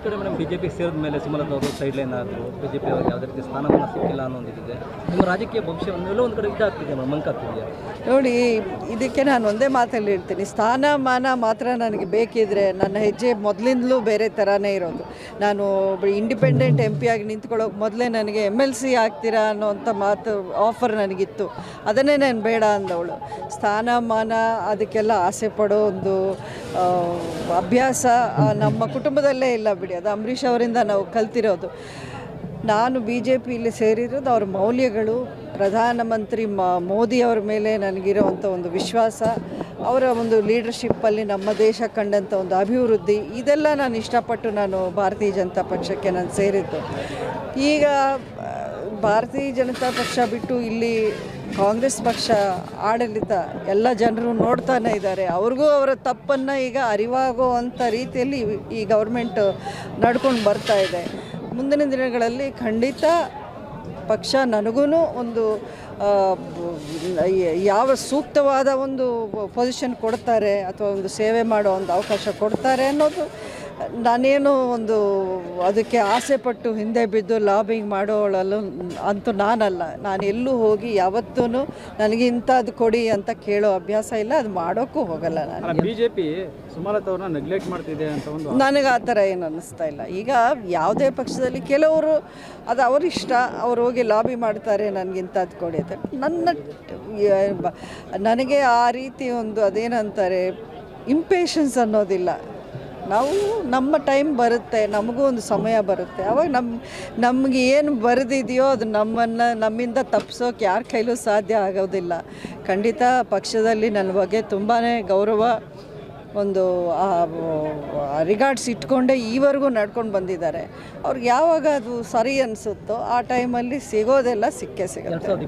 ಒಂದು ಕಡೆ madam B J P ಸೇರಿದ ಮೇಲೆ ಸುಮಲತಾ ಅವರು ಸೈಡ್ ಲೈನ್ ಆದರು ಬಿಜೆಪಿ ಅವ್ರಿಗೆ ಯಾವುದೇ ರೀತಿ ಸ್ಥಾನಮಾನ ಸಿಕ್ಕಿಲ್ಲ ಅನ್ನೋ ಒಂದಿದೆ ನಿಮ್ಮ ರಾಜಕೀಯ ಭವಿಷ್ಯವನ್ನು ಎಲ್ಲೋ ಒಂದು ಕಡೆ ಇದಾಗ್ತಿದೆ ಮೇಡಮ್ ಮಂಕಾಗ್ತಿದೆಯಾ ನೋಡಿ, ಇದಕ್ಕೆ ನಾನು ಒಂದೇ ಮಾತಲ್ಲಿ ಹೇಳ್ತೀನಿ. ಸ್ಥಾನಮಾನ ಮಾತ್ರ ನನಗೆ ಬೇಕಿದ್ರೆ ನನ್ನ ಹೆಜ್ಜೆ ಮೊದಲಿಂದಲೂ ಬೇರೆ ಥರನೇ ಇರೋದು. ನಾನು ಇಂಡಿಪೆಂಡೆಂಟ್ ಎಂ ಪಿ ಆಗಿ ನಿಂತ್ಕೊಳ್ಳೋಕೆ ಮೊದಲೇ ನನಗೆ ಎಂ ಎಲ್ ಸಿ ಆಗ್ತೀರಾ ಅನ್ನೋಂಥ ಮಾತು ಆಫರ್ ನನಗಿತ್ತು. ಅದನ್ನೇ ನಾನು ಬೇಡ ಅಂದವಳು. ಸ್ಥಾನಮಾನ, ಅದಕ್ಕೆಲ್ಲ ಆಸೆ ಪಡೋ ಒಂದು ಅಭ್ಯಾಸ ನಮ್ಮ ಕುಟುಂಬದಲ್ಲೇ ಇಲ್ಲ ಬಿಡಿ. ಅದು ಅಂಬರೀಷ್ ಅವರಿಂದ ನಾವು ಕಲ್ತಿರೋದು. ನಾನು ಬಿ ಜೆ ಪಿಯಲ್ಲಿ ಸೇರಿರೋದು ಅವ್ರ ಮೌಲ್ಯಗಳು, ಪ್ರಧಾನಮಂತ್ರಿ ಮ, ಮೋದಿ ಅವ್ರ ಮೇಲೆ ನನಗಿರುವಂಥ ಒಂದು ವಿಶ್ವಾಸ, ಅವರ ಒಂದು ಲೀಡರ್ಶಿಪ್ಪಲ್ಲಿ ನಮ್ಮ ದೇಶ ಕಂಡಂಥ ಒಂದು ಅಭಿವೃದ್ಧಿ, ಇದೆಲ್ಲ ನಾನು ಇಷ್ಟಪಟ್ಟು ನಾನು ಭಾರತೀಯ ಜನತಾ ಪಕ್ಷಕ್ಕೆ ನಾನು ಸೇರಿದ್ದು. ಈಗ ಭಾರತೀಯ ಜನತಾ ಪಕ್ಷ ಬಿಟ್ಟು ಇಲ್ಲಿ ಕಾಂಗ್ರೆಸ್ ಪಕ್ಷ, ಆಡಳಿತ ಎಲ್ಲ ಜನರು ನೋಡ್ತಾನೆ ಇದ್ದಾರೆ. ಅವ್ರಿಗೂ ಅವರ ತಪ್ಪನ್ನು ಈಗ ಅರಿವಾಗುವಂಥ ರೀತಿಯಲ್ಲಿ ಈ ಗೌರ್ಮೆಂಟ್ ನಡ್ಕೊಂಡು ಬರ್ತಾ ಇದೆ. ಮುಂದಿನ ದಿನಗಳಲ್ಲಿ ಖಂಡಿತ ಪಕ್ಷ ನನಗೂ ಒಂದು ಯಾವ ಸೂಕ್ತವಾದ ಒಂದು ಪೊಸಿಷನ್ ಕೊಡ್ತಾರೆ ಅಥವಾ ಒಂದು ಸೇವೆ ಮಾಡೋ ಒಂದು ಅವಕಾಶ ಕೊಡ್ತಾರೆ ಅನ್ನೋದು ನಾನೇನು ಒಂದು ಅದಕ್ಕೆ ಆಸೆ ಪಟ್ಟು ಹಿಂದೆ ಬಿದ್ದು ಲಾಬಿಂಗ್ ಮಾಡೋಳಲು ಅಂತೂ ನಾನಲ್ಲ. ನಾನು ಎಲ್ಲೂ ಹೋಗಿ ಯಾವತ್ತೂ ನನಗೆ ಇಂಥದ್ದು ಕೊಡಿ ಅಂತ ಕೇಳೋ ಅಭ್ಯಾಸ ಇಲ್ಲ ಅದು ಮಾಡೋಕ್ಕೂ ಹೋಗಲ್ಲ ನಾನು. ಬಿಜೆಪಿ ಸುಮಲತಾ ಪಿ ನೆಗ್ಲೆಕ್ಟ್ ಮಾಡ್ತಿದೆ ಅಂತ ಒಂದು ನನಗೆ ಆ ಥರ ಏನು ಅನ್ನಿಸ್ತಾ ಇಲ್ಲ. ಈಗ ಯಾವುದೇ ಪಕ್ಷದಲ್ಲಿ ಕೆಲವರು ಅದು ಅವರಿಷ್ಟ ಅವ್ರು ಹೋಗಿ ಲಾಬಿ ಮಾಡ್ತಾರೆ ನನಗಿಂಥದ್ದು ಕೊಡಿ ಅಂತ. ನನ್ನ ನನಗೆ ಆ ರೀತಿ ಒಂದು ಅದೇನಂತಾರೆ ಇಂಪೇಷನ್ಸ್ ಅನ್ನೋದಿಲ್ಲ. ನಾವು ನಮ್ಮ ಟೈಮ್ ಬರುತ್ತೆ, ನಮಗೂ ಒಂದು ಸಮಯ ಬರುತ್ತೆ. ಅವಾಗ ನಮ್ಮ ನಮಗೆ ಏನು ಬರೆದಿದೆಯೋ ಅದು ನಮ್ಮನ್ನು, ನಮ್ಮಿಂದ ತಪ್ಪಿಸೋಕೆ ಯಾರ ಕೈಲೂ ಸಾಧ್ಯ ಆಗೋದಿಲ್ಲ. ಖಂಡಿತ ಪಕ್ಷದಲ್ಲಿ ನನ್ನ ಬಗ್ಗೆ ತುಂಬಾ ಗೌರವ, ಒಂದು ರಿಗಾರ್ಡ್ಸ್ ಇಟ್ಕೊಂಡೇ ಈವರೆಗೂ ನಡ್ಕೊಂಡು ಬಂದಿದ್ದಾರೆ. ಅವ್ರಿಗೆ ಯಾವಾಗ ಅದು ಸರಿ ಅನಿಸುತ್ತೋ ಆ ಟೈಮಲ್ಲಿ ಸಿಗೋದೆಲ್ಲ ಸಿಕ್ಕೇ ಸಿಗುತ್ತೆ.